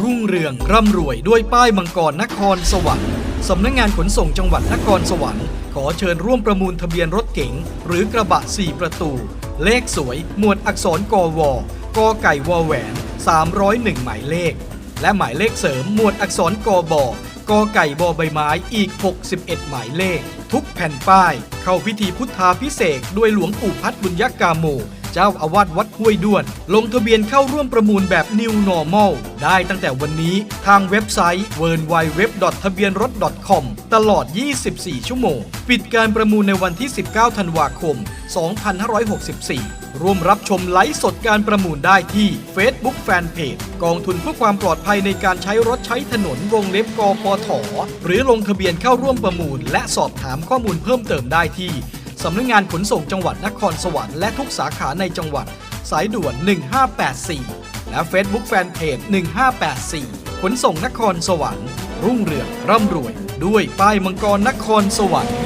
รุ่งเรือง ร่ำรวยด้วยป้ายมังกรนครสวรรค์สำนักงานขนส่งจังหวัดนครสวรรค์ ขอเชิญร่วมประมูลทะเบียนรถเก๋งหรือกระบะ 4 ประตู เลขสวย หมวดอักษรกอวกอไก่วอแหวน 301 หมายเลข และหมายเลขเสริมหมวดอักษรกบอกอไก่บอใบไม้อีก 61 หมายเลข ทุกแผ่นป้าย เข้าพิธีพุทธาพิเศษด้วยหลวงปู่พัดบุญยกาโม เจ้าอาวาสวัดห้วยด้วน ลงทะเบียนเข้าร่วมประมูลแบบ New Normal ได้ตั้งแต่วันนี้ทางเว็บไซต์ w w w ทะเบียนรถ .com ตลอด 24 ชั่วโมง ปิดการประมูลในวันที่ 19 ธันวาคม 2564 ร่วมรับชมไลฟ์สดการประมูลได้ที่ Facebook Fanpage กองทุนเพื่อความปลอดภัยในการใช้รถใช้ถนนวงเล็บกปทหรือลงทะเบียนเข้าร่วมประมูล และสอบถามข้อมูลเพิ่มเติมได้ที่ สำนักงานขนส่งจังหวัดนครสวรรค์และทุกสาขาในจังหวัด สายด่วน 1584 และ Facebook Fanpage 1584 ขนส่งนครสวรรค์ รุ่งเรืองร่ำรวย ด้วยป้ายมังกรนครสวรรค์